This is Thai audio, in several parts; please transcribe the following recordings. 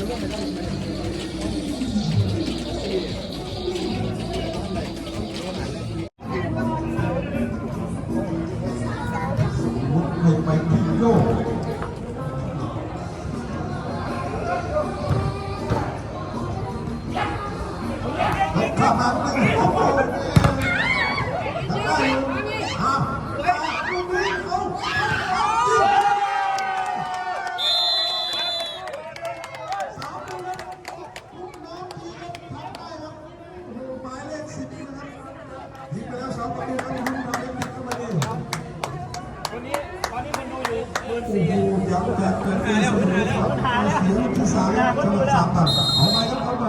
何してるの? สามครับสำหรับสามตัดเอาไปครับเอาไป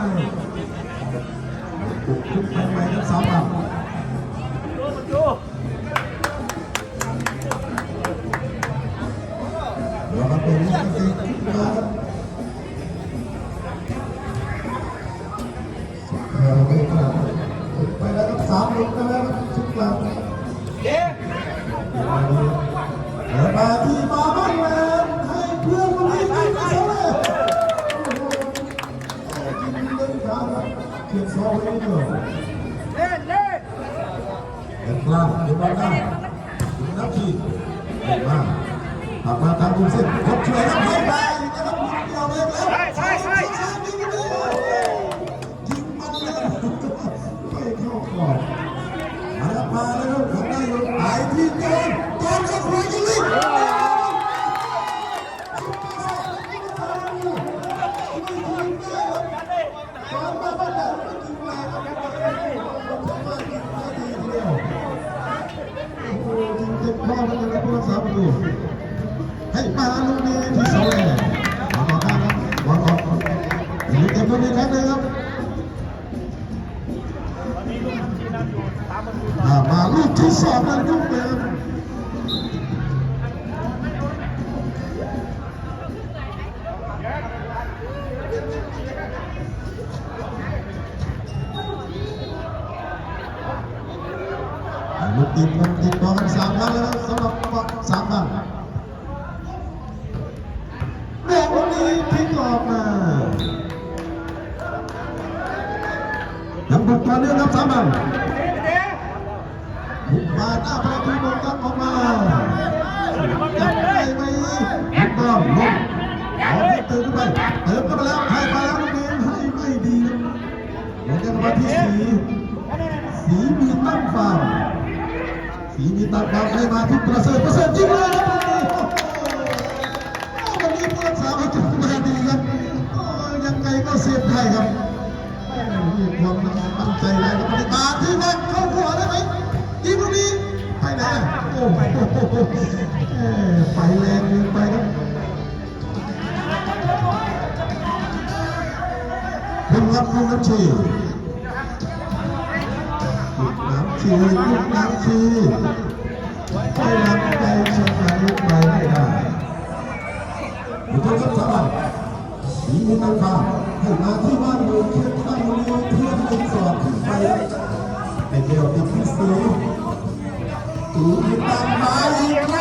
ปลุกขึ้นไปครับสามตัดดูมันดูเดี๋ยวมาเป็นลูกเตะขึ้นมาครับเออไม่ครับไปแล้วครับสามลูกไปแล้วครับชุกลางเอ๊ะเดี๋ยวมาที่ เล่นเล่นเดินกลางเดินบอลหน้าถึงนับทีเดินมาถักมาทางมุมเส้นครบช่วยครับให้ไปนะครับเดียวเลยแล้วใช่ใช่ใช่ยิงไปเลยยิงมันเลยไม่เข้าก่อนมาแล้วมาแล้วทำได้อยู่หายที่โดนโดนเข้าหัวยิงเลย อยู่เก็กนี้ครั้งหนึงครับมาลูกที่สองมาลูกที่งนะลูกเดิม กต่อเนื่องครับสามครั้งบุกมาหน้าประตูบอลกลับออกมาจับได้ไหมถูกต้องลงเอาเติมขึ้นไปเติมเข้าไปแล้วให้ไปแล้วลูกนี้ให้ไม่ดีลงกันมาที่สีสีมีตั้งฟาวสีมีตั้งฟาวให้มาที่ประเสริฐประเสริฐจริงเลยครับวันนี้ผู้รักษาประตูมาดีครับยังไงก็เสียบได้ครับ มีความมั่นใจแรงกับมาที่นั่นเข้าหัวได้ไหมยิงลูกนี้ไปไหนอะโอ้โหเอ่อไปแรงเกินไปครับคุณครับคุณน้ำชีลูกน้ำชีลูกน้ำชีไม่รับใจชนะลูกไปไม่ได้อยู่ที่ครับสามารถสีมือตั้งฟ้า ให้มาที่บ้านเมืองเทียบตั้งมืองเพื่อนเป็นสอดขึ้นไปในเดียวกับพี่สีตูนตามมาอีกครั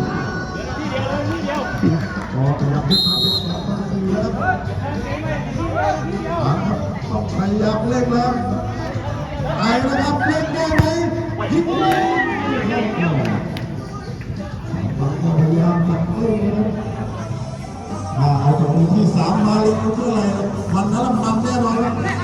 ขยับขึ้นมาเป็นสองประตูแล้วครับครับต้อยากเล่นแล้วไปนะครับเล่นได้ไหมยิงเลยพยายามตัดเรื่องนะครับอ่าเอาตรงนี้ที่สามมาเลยเอาเพื่ออะไรมันนั้นมันแน่นอนครับ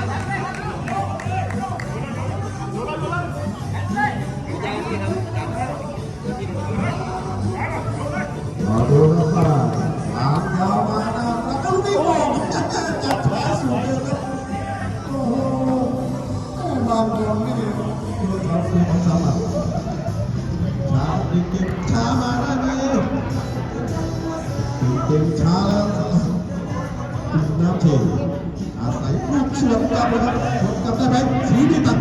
อาศัยลูกสวนกลับนะครับสวนกลับได้ไหมสีนี่ตัด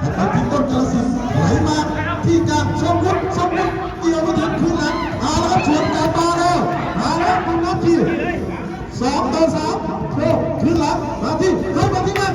ถัดไปที่ต้นกระสินไหลมาที่การสมมุติสมมุติเกี่ยวมาถึงคืนหลังอาแล้วสวนกลับมาแล้วมาแล้วคุณน้ำเชยสองต่อสามโค้งขึ้นหลังมาที่เฮ้ยมาที่นั่น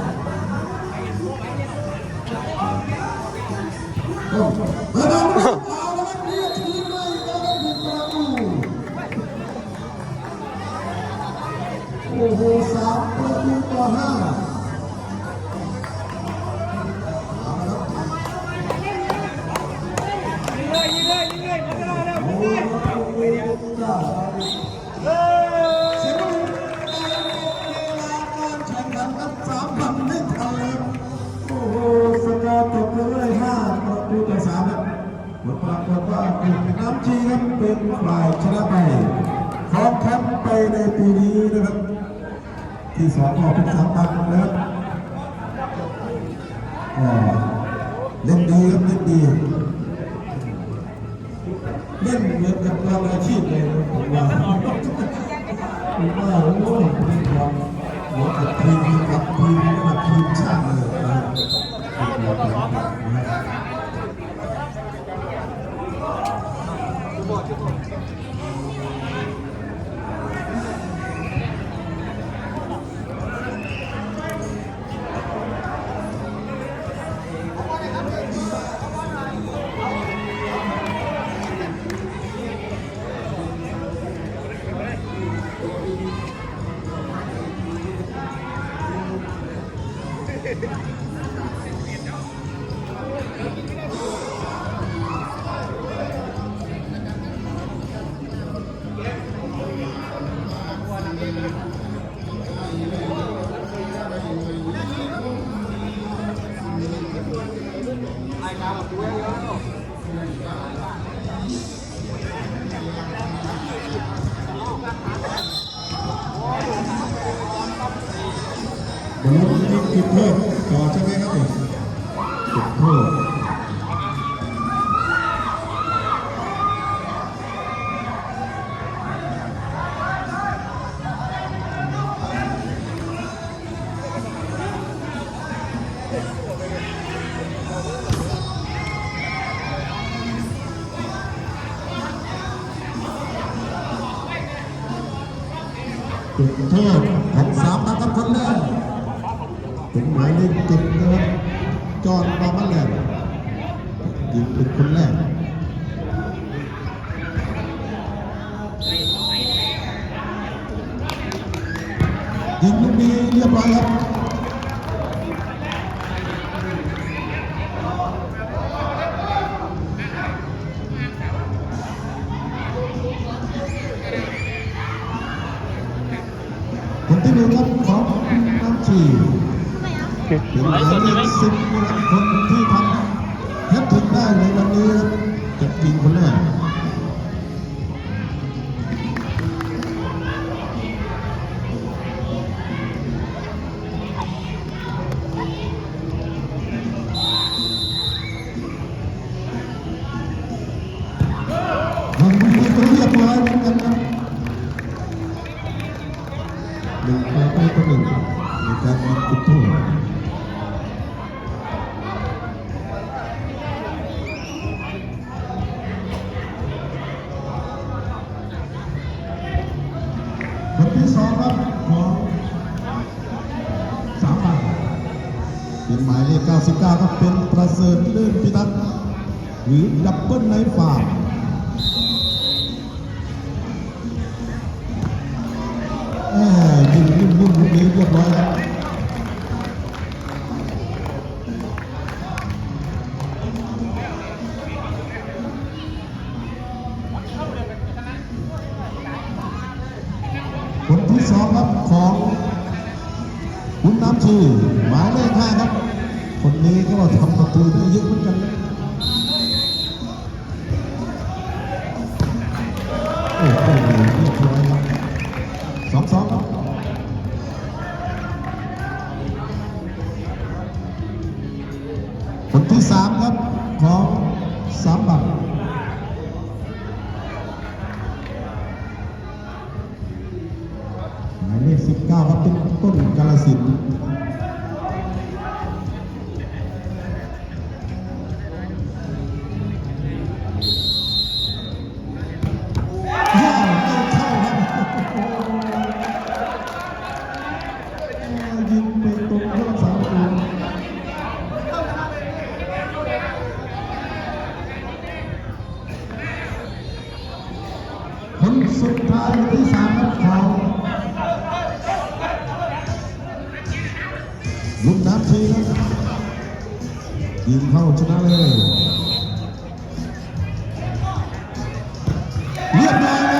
โอ้เก่งเลยครับลองทำอะไรโอ้เปิดเอาแล้วมันเรียกทีมเลยแล้วมันเป็นประตูโอ้โหสามประตูต่อห้า ผลปรากฏว่าเป็นน้ำจีครับเป็นฝ่ายชนะไปครองแชมป์ไปในปีนี้นะครับ ที่สองก็เป็นสามพันนะครับเล่นดีครับเล่นดีเล่นเหมือนกับเราอาชีพเลยนะผมว่าผมว่าโอ้ยมีความหัวกับทีมกับทีมกับทีมชาติ บอลลูนนี่จุดโทษต่อใช่ไหมครับเนี่ยจุดโทษจุดโทษของสามนัดคนแรก เป็นหมายเลขเจ็ดนะครับจอห์นบาร์มันแลนด์ยิงเป็นคนแรกยิงลูกนี้เรียบร้อยครับคนที่หนึ่งครับของน้ำชี เป็นหมายเลขสิบนะครับคนที่ทำแฮตทริกได้ในวันนี้ครับจะยิงคนแรก ที่สองครับขอสามบาทเป็นหมายเลข 99 ครับเป็นประเสริฐเลื่อนพิทักษ์หรือดับเบิลในท์าแหมยิงรุ่มรุ่มนี้เรียบร้อยครับ หมายเลขห้าครับ คนนี้ก็ทำประตูได้เยอะเหมือนกันนะ ยิงเข้าชนะเลยเรียบร้อย